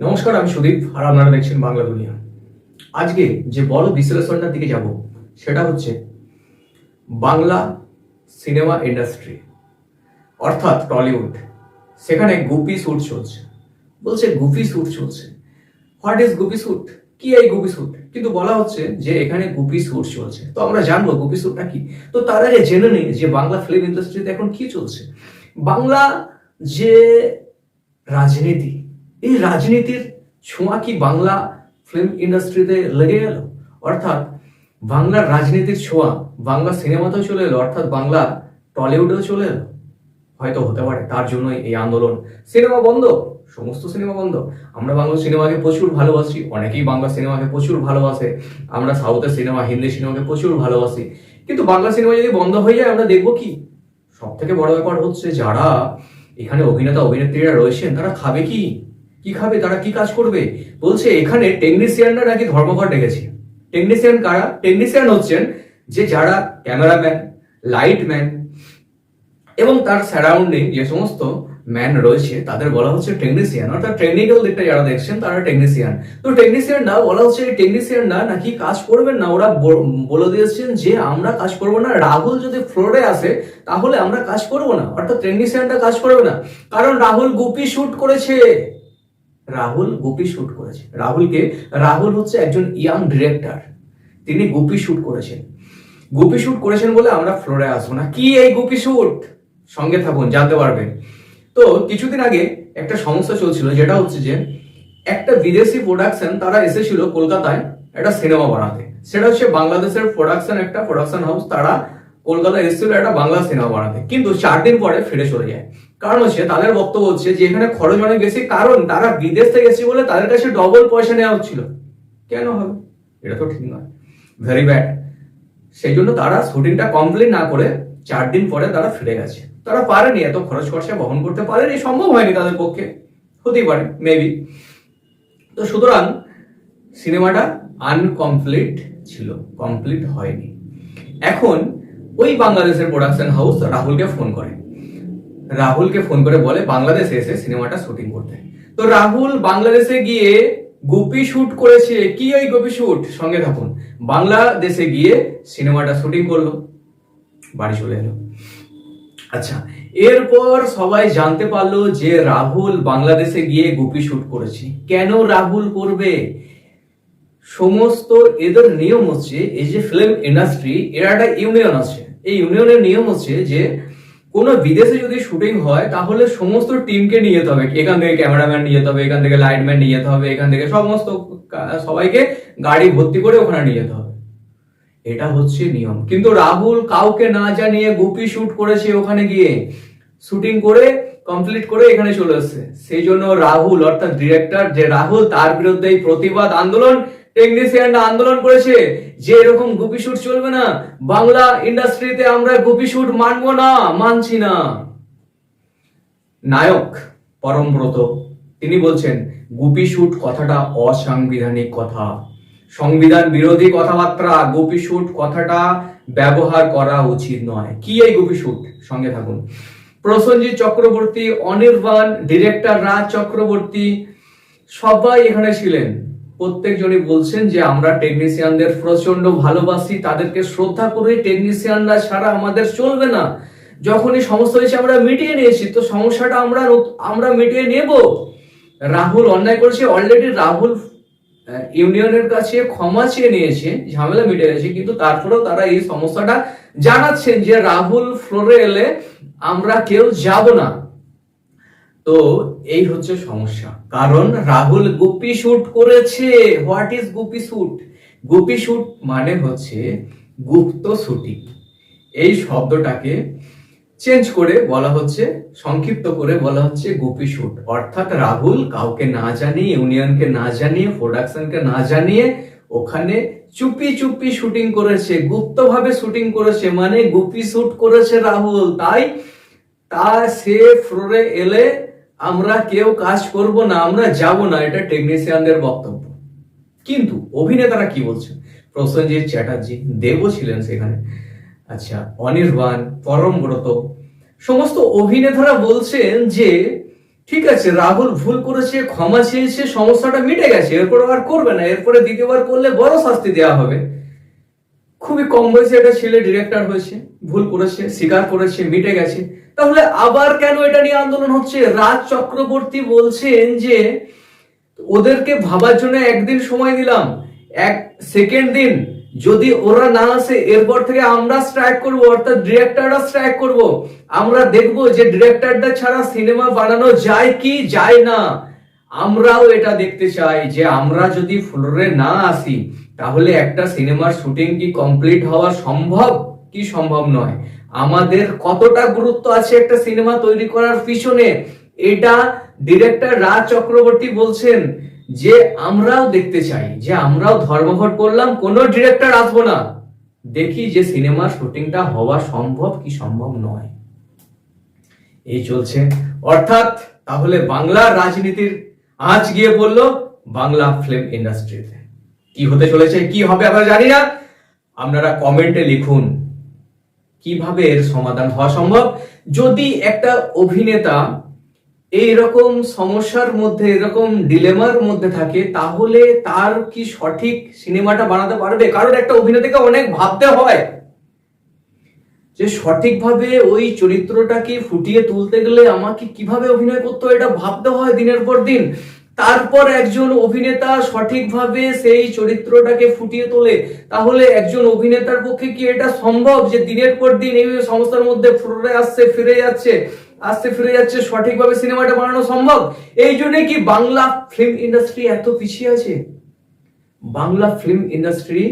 নমস্কার, আমি সুদীপ, আর আপনারা দেখছেন বাংলা দুনিয়া। আজকে যে বড় বিশ্লেষণটার দিকে যাব, সেটা হচ্ছে বাংলা সিনেমা ইন্ডাস্ট্রি, অর্থাৎ টলিউড। সেখানে গুপি শ্যুট চলছে। বলছে গুপি শ্যুট চলছে। হোয়াট ইজ গুপি শ্যুট কি এই গুপি শ্যুট কিন্তু বলা হচ্ছে যে এখানে গুপি শ্যুট চলছে। তো আমরা জানব গুপি শ্যুটটা কি? তো তার আগে জেনে নিই যে বাংলা ফিল্ম ইন্ডাস্ট্রিতে এখন কি চলছে। বাংলা যে রাজনীতি এই রাজনীতির ছোঁয়া কি বাংলা ফিল্ম ইন্ডাস্ট্রিতে লেগে গেল অর্থাৎ বাংলার রাজনীতির ছোঁয়া, বাংলা সিনেমাতেও চলে এলো, অর্থাৎ বাংলা টলিউডেও চলে এলো? হয়তো হতে পারে, তার জন্যই এই আন্দোলন। সিনেমা বন্ধ, সমস্ত সিনেমা বন্ধ। আমরা বাংলা সিনেমাকে প্রচুর ভালোবাসি, অনেকেই বাংলা সিনেমাকে প্রচুর ভালোবাসে। আমরা সাউথের সিনেমা, হিন্দি সিনেমাকে প্রচুর ভালোবাসি। কিন্তু বাংলা সিনেমা যদি বন্ধ হয়ে যায়, আমরা দেখব কি? সব থেকে বড় ব্যাপার হচ্ছে যারা এখানে অভিনেতা, অভিনেত্রীরা রয়েছেন, তারা খাবে কি? কি খাবে, তারা কি কাজ করবে? বলছে, এখানে টেকনিশিয়ানরা নাকি ধর্মঘট ডেকেছে। টেকনিশিয়ান কারা? টেকনিশিয়ান হচ্ছেন যে যারা ক্যামেরাম্যান লাইটম্যান এবং তার সারাউন্ডিং যে সমস্ত ম্যান রয়েছে, তাদের বলা হচ্ছে টেকনিশিয়ান অর্থাৎ টেকনিক্যাল দিকটা যারা দেখছেন, তারা টেকনিশিয়ান তো টেকনিশিয়ানরা বলা হচ্ছে, এই টেকনিশিয়ানরা নাকি কাজ করবেন না। ওরা বলে দিয়েছেন যে আমরা কাজ করব না। রাহুল যদি ফ্লোরে আসে, তাহলে আমরা কাজ করব না। অর্থাৎ টেকনিশিয়ানটা কাজ করবে না। কারণ রাহুল গুপি শুট করেছে। রাহুল গুপি শুট করেছে। রাহুলকে, রাহুল হচ্ছে একজন ইয়াং ডিরেক্টর তিনি গুপি শুট করেছেন। গুপি শুট করেছেন বলে আমরা ফ্লোরে আসব না। কি এই গুপি শুট? সঙ্গে থাকুন, জানতে পারবেন। তো কিছুদিন আগে একটা সমস্যা চলছিল, যেটা হচ্ছে যে একটা বিদেশি প্রোডাকশন তারা এসেছিল কলকাতায় একটা সিনেমা বানাতে। সেটা হচ্ছে বাংলাদেশের প্রোডাকশন একটা প্রোডাকশন হাউস তারা কলকাতায় এসেছিল একটা বাংলা সিনেমা বানাতে। কিন্তু চার দিন পরে ফিরে চলে যায়। কারণ হচ্ছে তাদের বক্তব্য হচ্ছে যে এখানে খরচ অনেক বেশি, কারণ তারা বিদেশ থেকে এসেছে বলে তাদের কাছে ডবল পয়সা নেওয়া হচ্ছিল। কেন হবে? এটা তো ঠিক নয়। ভেরি ব্যাড সেই জন্য তারা শুটিংটা কমপ্লিট না করে চার দিন পরে তারা ফিরে গেছে। তারা পারেনি এত খরচ খরচা বহন করতে। পারেনি, সম্ভব হয়নি তাদের পক্ষে। হতেই পারে মেবি তো সুতরাং সিনেমাটা আনকমপ্লিট ছিল কমপ্লিট হয়নি। এখন ওই বাংলাদেশের প্রোডাকশন হাউস রাহুলকে ফোন করে। রাহুলকে ফোন করে বলে বাংলাদেশে এসে সিনেমাটা শুটিং করতে। তো রাহুল বাংলাদেশে গিয়ে গোপি শুট করেছে। কি ওই গোপি শুট? সঙ্গে থাকুন। বাংলাদেশে গিয়ে সিনেমাটা শুটিং করল। বাড়ি চলে এলো। আচ্ছা এরপর সবাই জানতে পারল যে রাহুল বাংলাদেশে গিয়ে গুপি শুট করেছে। কেন রাহুল করবে? সমস্ত এদের নিয়ম হচ্ছে, এই যে ফিল্ম ইন্ডাস্ট্রি এরা একটা ইউনিয়ন আছে। এই ইউনিয়নের নিয়ম হচ্ছে যে কোনো বিদেশে যদি শুটিং হয়, তাহলে সমস্ত টিমকে নিয়ে যেতে হবে। এখান থেকে ক্যামেরাম্যান নিয়ে যেতে হবে, এখান থেকে লাইটম্যান নিয়ে যেতে হবে, এখান থেকে সমস্ত সবাইকে গাড়ি ভর্তি করে ওখানে নিয়ে যেতে হবে। এটা হচ্ছে নিয়ম। কিন্তু রাহুল কাউকে না জানিয়ে গুপি শুট করেছে ওখানে গিয়ে। শুটিং করে কমপ্লিট করে এখানে চলে এসেছে। সেই জন্য রাহুল, অর্থাৎ ডিরেক্টর যে রাহুল, তার বিরুদ্ধে এই প্রতিবাদ আন্দোলন টেকনিশিয়ানরা আন্দোলন করেছে, যে এরকম গুপি শুট চলবে না। বাংলা ইন্ডাস্ট্রিতে আমরা গুপি শুট মানবো না, মানছি না। নায়ক পরমব্রত তিনি বলছেন, গুপি শুট কথাটা অসাংবিধানিক কথা। সংবিধান বিরোধী কথাবার্তা, গোপী শুট কথাটা ব্যবহার করা উচিত নয়। কি এই গোপী শুট সঙ্গে থাকুন। প্রসেনজিৎ চক্রবর্তী, অনির্বাণ ডিরেক্টর রাজ চক্রবর্তী, সবাই এখানে ছিলেন। প্রত্যেকজনই বলছেন যে আমরা টেকনিশিয়ানদের প্রচণ্ড ভালোবাসি, তাদেরকে শ্রদ্ধা করে টেকনিশিয়ানরা ছাড়া আমাদের চলবে না। যখনই সমস্যা হয়েছে আমরা মিটিয়ে নিয়েছি, তো সমস্যাটা আমরা আমরা মিটিয়ে নেব। রাহুল অন্যায় করেছে অলরেডি রাহুল ইউনিয়নের কাছে ক্ষমা চেয়ে নিয়েছে, ঝামেলা মিটে গেছে কিন্তু তারপরেও তারা এই সমস্যাটা জানাচ্ছেন যে রাহুল ফ্লোরে এলে আমরা কেউ যাব না। তো এই হচ্ছে সমস্যা। কারণ রাহুল গুপি শুট করেছে। What is Gupi shoot? Gupi shoot মানে হচ্ছে গুপ্ত শুটিং। এই শব্দটাকে চেঞ্জ করে বলা হচ্ছে, সংক্ষিপ্ত করে বলা হচ্ছে গুপি শুট। অর্থাৎ রাহুল কাউকে না জানিয়ে, ইউনিয়নকে না জানিয়ে, প্রোডাকশনকে না জানিয়ে ওখানে চুপি চুপি শুটিং করেছে। গুপ্তভাবে শুটিং করেছে মানে গুপি শুট করেছে রাহুল। তাই তা সে ফ্লোরে এলে আমরা কেউ কাজ করব না, আমরা যাব না, এটা টেকনিশিয়ানদের বক্তব্য। কিন্তু অভিনেতারা কি বলছেন? প্রসেনজিৎ চ্যাটার্জি দেবও ছিলেন সেখানে। আচ্ছা অনির্বাণ পরমব্রত সমস্ত অভিনেতারা বলছেন যে, ঠিক আছে, রাহুল ভুল করেছে, ক্ষমা চেয়েছে, সমস্যাটা মিটে গেছে, এরপর আর করবে না, এরপরে দ্বিতীয়বার করলে বড় শাস্তি দেওয়া হবে। খুবই কম বয়সে একটা ছেলে ডিরেক্টর হয়েছে, ভুল করেছে, স্বীকার করেছে, মিটে গেছে। তাহলে আবার কেন এটা নিয়ে আন্দোলন হচ্ছে? রাজ চক্রবর্তী বলছেন যে, ওদেরকে ভাবার জন্য একদিন সময় দিলাম, এক সেকেন্ড দিন। যদি ওরা না আসে, এরপর থেকে আমরা স্ট্রাইক করব, অর্থাৎ ডিরেক্টররা স্ট্রাইক করব। আমরা দেখব যে ডিরেক্টরটা ছাড়া সিনেমা বানানো যায় কি, যায় না। আমরাও এটা দেখতে চাই যে আমরা যদি ফ্লোরে না আসি, তাহলে একটা সিনেমার শুটিং কি কমপ্লিট হওয়া সম্ভব? কি সম্ভব নয়। আমাদের কতটা গুরুত্ব আছে একটা সিনেমা তৈরি করার পিছনে? এটা ডিরেক্টর রাজ চক্রবর্তী বলছেন যে আমরাও দেখতে চাই, যে আমরাও ধর্মঘট করলাম, কোনো ডিরেক্টর আসব না। দেখি যে সিনেমার শুটিংটা হওয়া সম্ভব কি সম্ভব নয়। এই চলছে। অর্থাৎ তাহলে বাংলার রাজনীতির আজ গিয়ে বলল, বাংলা ফিল্ম ইন্ডাস্ট্রিতে কি হতে চলেছে, কি হবে আমরা জানি না। আপনারা কমেন্টে লিখুন, কীভাবে এর সমাধান হওয়া সম্ভব? যদি একটা অভিনেতা এইরকম সমস্যার মধ্যে, এরকম ডিলেমার মধ্যে থাকে, তাহলে তার কি সঠিক সিনেমাটা বানাতে পারবে? কারণ একটা অভিনেতাকে অনেক ভাবতে হয়। যে সঠিকভাবে ওই চরিত্রটাকে ফুটিয়ে তুলতে গেলে আমাকে কীভাবে অভিনয় করতে এটা ভাবতে হয় দিনের পর দিন। তারপর একজন অভিনেতা সঠিকভাবে সেই চরিত্রটাকে ফুটিয়ে তোলে, তাহলে একজন অভিনেতার পক্ষে কি এটা সম্ভব যে দিনের পর দিন এই সংস্থার মধ্যে ফিরে আসছে, ফিরে যাচ্ছে আসতে ফিরে যাচ্ছে, সঠিকভাবে সিনেমাটা বানানো সম্ভব? এই জন্য কি বাংলা ফিল্ম ইন্ডাস্ট্রি এত পিছিয়ে আছে? বাংলা ফিল্ম ইন্ডাস্ট্রি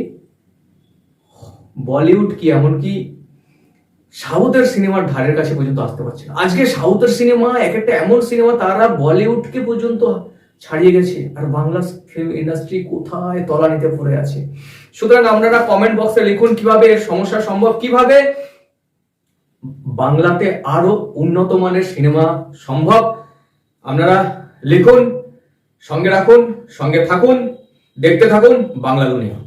বলিউড কি এমনকি সাউথের সিনেমার ধারের কাছে পর্যন্ত আসতে পারছে না। আজকে সাউথের সিনেমা, এক একটা এমন সিনেমা, তারা বলিউডকে পর্যন্ত ছাড়িয়ে গেছে। আর বাংলা ফিল্ম ইন্ডাস্ট্রি কোথায় তলানিতে পড়ে আছে? সুতরাং আপনারা কমেন্ট বক্সে লিখুন কীভাবে সমস্যা সম্ভব, কীভাবে বাংলাতে আরও উন্নত মানের সিনেমা সম্ভব। আপনারা লিখুন, সঙ্গে রাখুন, সঙ্গে থাকুন, দেখতে থাকুন বাংলা দুনিয়া।